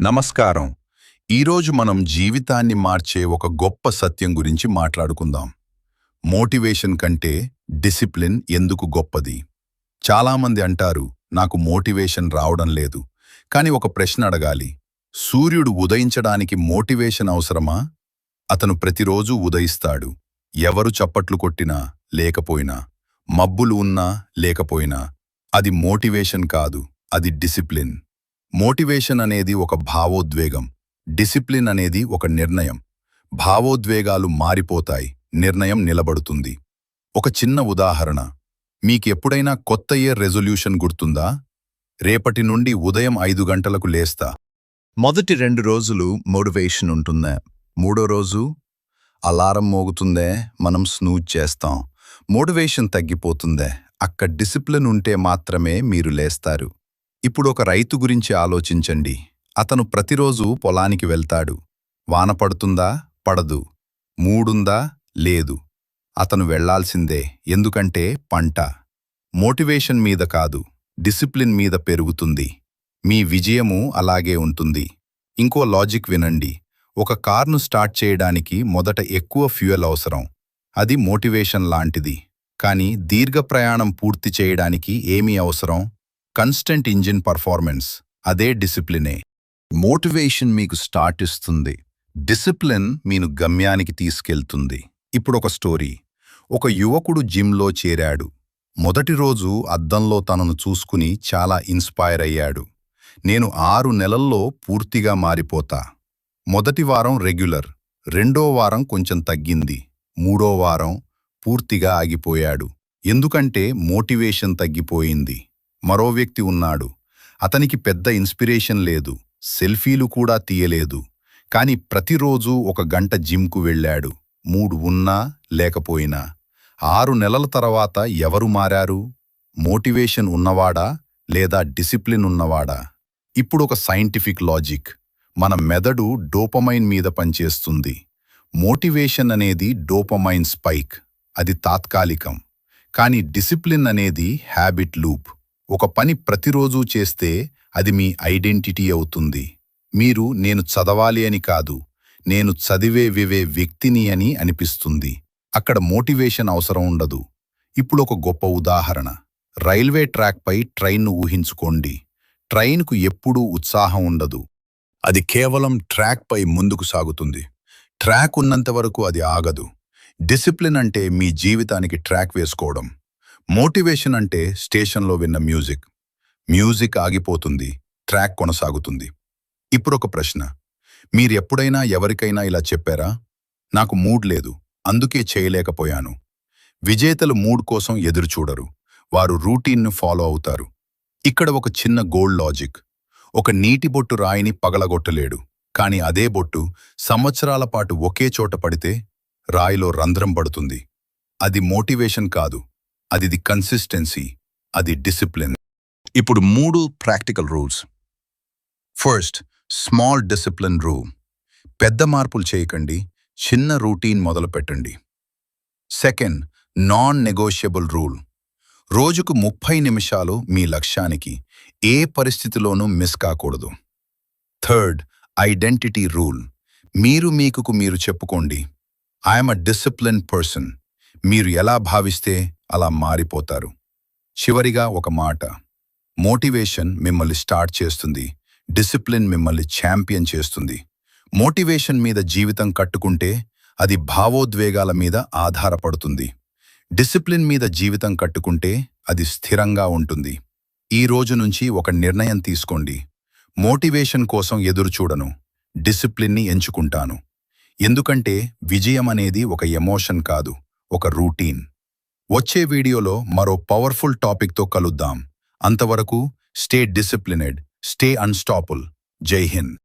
నమస్కారం. ఈరోజు మనం జీవితాన్ని మార్చే ఒక గొప్ప సత్యం గురించి మాట్లాడుకుందాం. మోటివేషన్ కంటే డిసిప్లిన్ ఎందుకు గొప్పది? చాలామంది అంటారు నాకు మోటివేషన్ రావడం లేదు. కానీ ఒక ప్రశ్న అడగాలి. సూర్యుడు ఉదయించడానికి మోటివేషన్ అవసరమా? అతను ప్రతిరోజు ఉదయిస్తాడు. ఎవరు చప్పట్లు కొట్టినా లేకపోయినా మబ్బులు ఉన్నా లేకపోయినా అది మోటివేషన్ కాదు అది డిసిప్లిన్. మోటివేషన్ అనేది ఒక భావోద్వేగం డిసిప్లిన్ అనేది ఒక నిర్ణయం. భావోద్వేగాలు మారిపోతాయి నిర్ణయం నిలబడుతుంది. ఒక చిన్న ఉదాహరణ మీకెప్పుడైనా కొత్త ఇయర్ రెజల్యూషన్ గుర్తుందా? రేపటి నుండి ఉదయం ఐదు గంటలకు లేస్తా. మొదటి రెండు రోజులు మోటివేషన్ ఉంటుందే. మూడో రోజు అలారం మోగుతుందే మనం స్నూజ్ చేస్తాం. మోటివేషన్ తగ్గిపోతుందే. అక్కడ డిసిప్లిన్ ఉంటే మాత్రమే మీరు లేస్తారు. ఇప్పుడు ఒక రైతు గురించి ఆలోచించండి. అతను ప్రతిరోజు పొలానికి వెళ్తాడు. వాన పడుతుందా? పడదు. మూడుందా? లేదు. అతను వెళ్ళాల్సిందే. ఎందుకంటే పంట మోటివేషన్ మీద కాదు డిసిప్లిన్ మీద పెరుగుతుంది. మీ విజయము అలాగే ఉంటుంది. ఇంకో లాజిక్ వినండి. ఒక కార్ను స్టార్ట్ చేయడానికి మొదట ఎక్కువ ఫ్యూయల్ అవసరం. అది మోటివేషన్ లాంటిది. కానీ దీర్ఘ ప్రయాణం పూర్తి చేయడానికి ఏమీ అవసరం? కన్స్టెంట్ ఇంజిన్ పర్ఫార్మెన్స్ అదే డిసిప్లినే మోటివేషన్ మీకు స్టార్ట్ ఇస్తుంది. డిసిప్లిన్ మీను గమ్యానికి తీసుకెళ్తుంది. ఇప్పుడు ఒక స్టోరీ ఒక యువకుడు జిమ్లో చేరాడు. మొదటి రోజు అద్దంలో తనను చూసుకుని చాలా ఇన్స్పైర్ అయ్యాడు. నేను ఆరు నెలల్లో పూర్తిగా మారిపోతా. మొదటి వారం రెగ్యులర్ రెండో వారం కొంచెం తగ్గింది. మూడో వారం పూర్తిగా ఆగిపోయాడు. ఎందుకంటే మోటివేషన్ తగ్గిపోయింది. మరో వ్యక్తి ఉన్నాడు. అతనికి పెద్ద ఇన్స్పిరేషన్ లేదు. సెల్ఫీలు కూడా తీయలేదు. కాని ప్రతిరోజూ ఒక గంట జిమ్కు వెళ్ళాడు. మూడు ఉన్నా లేకపోయినా. ఆరు నెలల తర్వాత ఎవరు మారారు? మోటివేషన్ ఉన్నవాడా? లేదా డిసిప్లిన్ ఉన్నవాడా? ఇప్పుడు ఒక సైంటిఫిక్ లాజిక్. మన మెదడు డోపమైన్ మీద పనిచేస్తుంది. మోటివేషన్ అనేది డోపమైన్ స్పైక్. అది తాత్కాలికం. కానీ డిసిప్లిన్ అనేది హ్యాబిట్ లూప్. ఒక పని ప్రతిరోజూ చేస్తే అది మీ ఐడెంటిటీ అవుతుంది. మీరు నేను చదవాలి అని కాదు నేను చదివే వివే వ్యక్తిని అని అనిపిస్తుంది. అక్కడ మోటివేషన్ అవసరం ఉండదు. ఇప్పుడు ఒక గొప్ప ఉదాహరణ. రైల్వే ట్రాక్పై ట్రైన్ను ఊహించుకోండి. ట్రైన్కు ఎప్పుడూ ఉత్సాహం ఉండదు. అది కేవలం ట్రాక్పై ముందుకు సాగుతుంది. ట్రాక్ ఉన్నంత వరకు అది ఆగదు. డిసిప్లిన్ అంటే మీ జీవితానికి ట్రాక్ వేసుకోవడం. మోటివేషన్ అంటే స్టేషన్లో విన్న మ్యూజిక్. మ్యూజిక్ ఆగిపోతుంది ట్రాక్ కొనసాగుతుంది. ఇప్పుడొక ప్రశ్న. మీరు ఎప్పుడైనా ఎవరికైనా ఇలా చెప్పారా? నాకు మూడ్ లేదు అందుకే చేయలేకపోయాను. విజేతలు మూడ్ కోసం ఎదురుచూడరు వారు రూటీన్ను ఫాలో అవుతారు. ఇక్కడ ఒక చిన్న గోల్డ్ లాజిక్. ఒక నీటి బొట్టు రాయిని పగలగొట్టలేడు కాని అదే బొట్టు సంవత్సరాల పాటు ఒకే చోట పడితే రాయిలో రంధ్రం పడుతుంది. అది మోటివేషన్ కాదు అది ది కన్సిస్టెన్సీ అది డిసిప్లిన్ ఇప్పుడు మూడు practical rules first small discipline rule పెద్ద మార్పులు చేయకండి చిన్న రూటీన్ మొదలుపెట్టండి సెకండ్ నాన్ నెగోషియబుల్ రూల్ రోజుకు ముప్పై నిమిషాలు మీ లక్ష్యానికి ఏ పరిస్థితిలోనూ మిస్ కాకూడదు. థర్డ్ ఐడెంటిటీ రూల్ మీరు మీకుకు మీరు చెప్పుకోండి. ఐఎమ్ అ డిసిప్లిన్ పర్సన్ మీరు ఎలా భావిస్తే అలా మారిపోతారు. చివరిగా ఒక మాట. మోటివేషన్ మిమ్మల్ని స్టార్ట్ చేస్తుంది. డిసిప్లిన్ మిమ్మల్ని ఛాంపియన్ చేస్తుంది. మోటివేషన్ మీద జీవితం కట్టుకుంటే అది భావోద్వేగాల మీద ఆధారపడుతుంది. డిసిప్లిన్ మీద జీవితం కట్టుకుంటే అది స్థిరంగా ఉంటుంది. ఈ రోజు నుంచి ఒక నిర్ణయం తీసుకోండి. మోటివేషన్ కోసం ఎదురుచూడను డిసిప్లిన్ని ఎంచుకుంటాను. ఎందుకంటే విజయం అనేది ఒక ఎమోషన్ కాదు ఒక రూటీన్. వచ్చే వీడియోలో మరో పవర్ఫుల్ టాపిక్తో కలుద్దాం. అంతవరకు స్టే డిసిప్లినెడ్ స్టే అన్స్టాపుల్. జై హింద్.